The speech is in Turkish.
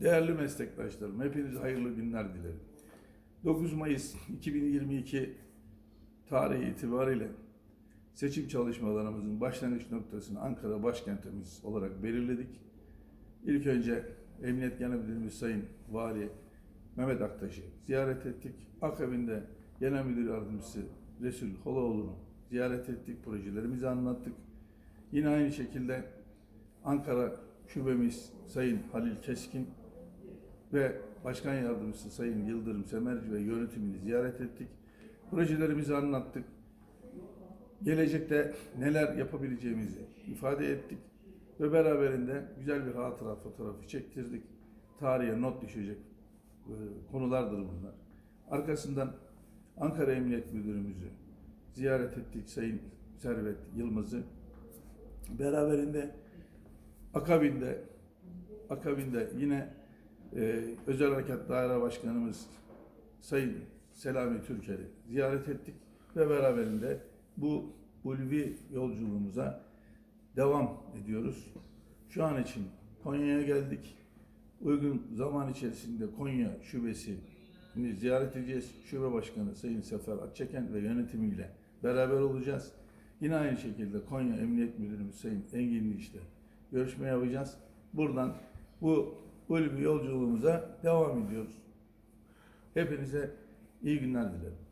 Değerli meslektaşlarım, hepinize hayırlı günler dilerim. 9 Mayıs 2022 tarihi itibariyle seçim çalışmalarımızın başlangıç noktasını Ankara başkentimiz olarak belirledik. İlk önce Emniyet Genel Müdürümüz Sayın Vali Mehmet Aktaş'ı ziyaret ettik. Akabinde Genel Müdür Yardımcısı Resul Holoğlu'nu ziyaret ettik, projelerimizi anlattık. Yine aynı şekilde Ankara Şubemiz Sayın Halil Keskin ve Başkan Yardımcısı Sayın Yıldırım Semerci ve yönetimini ziyaret ettik. Projelerimizi anlattık. Gelecekte neler yapabileceğimizi ifade ettik ve beraberinde güzel bir hatıra fotoğrafı çektirdik. Tarihe not düşecek e, konulardır bunlar. Arkasından Ankara Emniyet Müdürümüzü ziyaret ettik Sayın Servet Yılmaz'ı. Beraberinde akabinde akabinde yine e, Özel Harekat Daire Başkanımız Sayın Selami Türker'i ziyaret ettik ve beraberinde bu ulvi yolculuğumuza devam ediyoruz. Şu an için Konya'ya geldik. Uygun zaman içerisinde Konya şubesini ziyaret edeceğiz. Şube Başkanı Sayın Sefer Akçeken ve yönetimiyle beraber olacağız. Yine aynı şekilde Konya Emniyet Müdürümüz Sayın Enginli işte görüşme yapacağız. Buradan bu ulvi yolculuğumuza devam ediyoruz. Hepinize iyi günler dilerim.